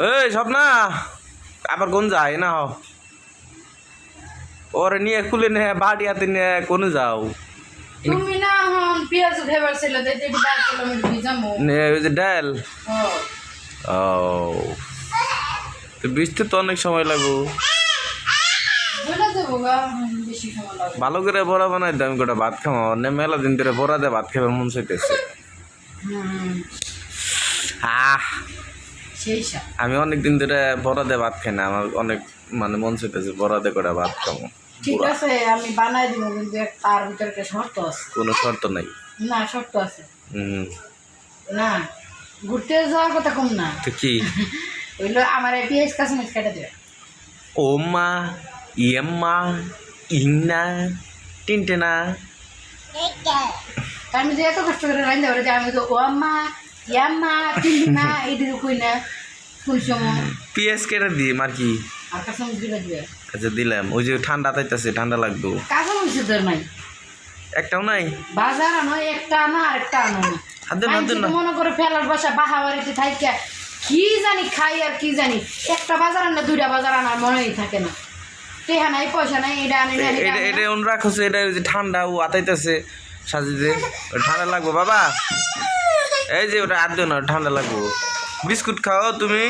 এই স্বপ্না আবার কোন যায় না হ ওরে নিয়ে খুলে নে বাড়ি হাতে নিয়ে কোন যাও? তুমি না হন পেঁয়াজ খাইবার ছিল দেখতে বার কিলোমিটার ভিজামো। নে ওই যে ডাল? ও ও। তো বৃষ্টি তো অনেক সময় লাগবো। ভালো করে বড়া বানাই দাম গোটা ভাত খাওয়া নে মেলা দিন ধরে বড়া দিয়ে ভাত খাবার মন চাইতেছে। আহ। আমি অনেক দিন ধরে বড়া দিয়ে ভাত খাই না আমার অনেক মানে মন চাইতেছে বরাদে করে ভাত খাব। ঠিক আছে আমি বানাই দিব কিন্তু তার ভিতরে একটা শর্ত আছে। কোনো শর্ত নাই? না শর্ত আছে। হুম। না ঘুরতে যাওয়ার কথা কম না। তো কি? ওইগুলো আমার এই পেঁয়াজ কাঁচামরিচ কেটে দেবে। ও মা ইয়েম্মা ইন্না টিনটেনা। আমি যে এত কষ্ট করে রান্না করে যে আমি তো ও আম্মা ইয়াম্মা তিন্না এইদিকে কই না? কোন সময়? পিএস কেটে দিই মার কি। আর দিবে? আচ্ছা দিলাম। ওই যে ঠান্ডা তাইতেছে ঠান্ডা লাগবে। কাঁচামরিচ তোর নাই। একটাও নাই? বাজার একটা আনো না। হাত হাত। মনে করে ফেলার বাসা বাহা বাড়িতে থাইকা কি জানি খাই আর কি জানি। একটা বাজার আনা দুইটা বাজার আনার মনেই থাকে না। টেহা নাই পয়সা নাই এটা আনি না, এটা এটা আনি এটা রাখছে ঠান্ডা ও আতাইতেছে সাজিতে। ঠান্ডা লাগবো বাবা। এই যে ওটা আর না ঠান্ডা লাগবো। বিস্কুট খাও তুমি।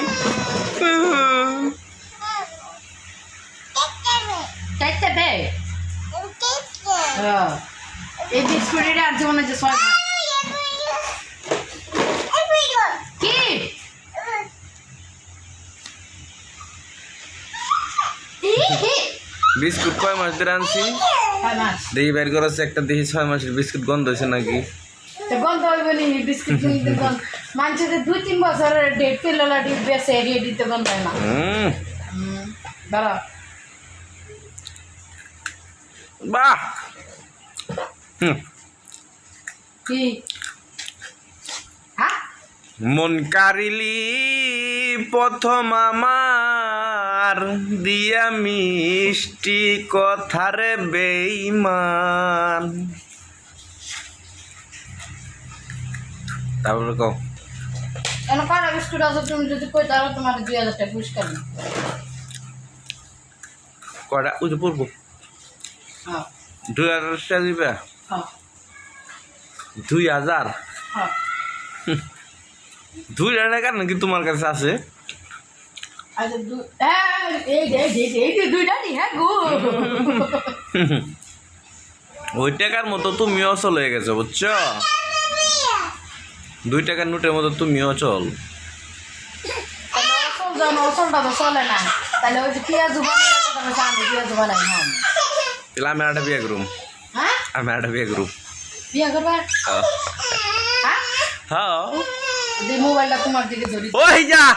হ্যাঁ। এই বিস্কুট এটা আর জীবনে যে কয় মাস ধরে আনছি? দেখি বের করেছে একটা দেখি ছয় মাসের বিস্কুট গন্ধ হয়েছে নাকি? গন্ধ হইব নি বিস্কুট কিনতে মানুষের দুই তিন বছরের ডেট পেলোলা ডেট বেসে এড়িয়ে দিতে গন্ধ হয় না। হুম। হুম, দাঁড়া বাহ! হুম। কি? হ্যাঁ? মন কারিলি প্রথম আমার। দিয়া মিষ্টি কথারে বেইমান। তারপরে কও। কেন কারা বিস্কুট আছে তুমি? যদি কই তাহলে তোমার দুই হাজার টাকা পুরস্কার কয়টা? ওই যে পড়ব। হ্যাঁ। দুই হাজার টাকা দিবে? হ্যাঁ। দুই হাজার? হ্যাঁ। দুই হাজার টাকা নাকি তোমার কাছে আছে? ওই টাকার মতো তুমিও চলে গেছো বুঝছ? দুই টাকার নোটের মতো তুমিও চল। তাহলে হ্যাঁ আমি একটা বিয়ে করুম। হ্যাঁ? আমি একটা বিয়ে করুম। বিয়ে করবা? হ্যাঁ। হ্যাঁ? মোবাইলটা তোমার দিকে ধরি। ওই যা!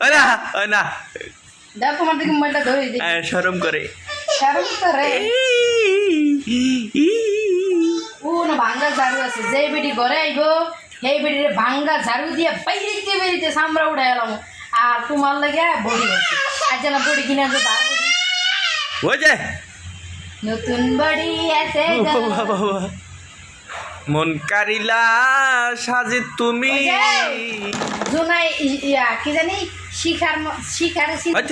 ওই না ওই না। দেখ তোমার দিকে মোবাইলটা ধরে দিই আহ, শরম করে। ও না ভাঙ্গা আছে। যে বেটি ঘরে আইব সেই বেটির ভাঙ্গা ঝাড়ু দিয়ে বাইরিতে বেরিতে সামরা উঠে এলাম। আর তোমার লাগে বড়ি আছে আর যেন বড়ি কিনে আনতে তার বড়ি। নতুন বড়ি আছে। মন কারিলা সাজে তুমি। জোনাই ইয়া কি জানি? শিখার শিখার আচ্ছা,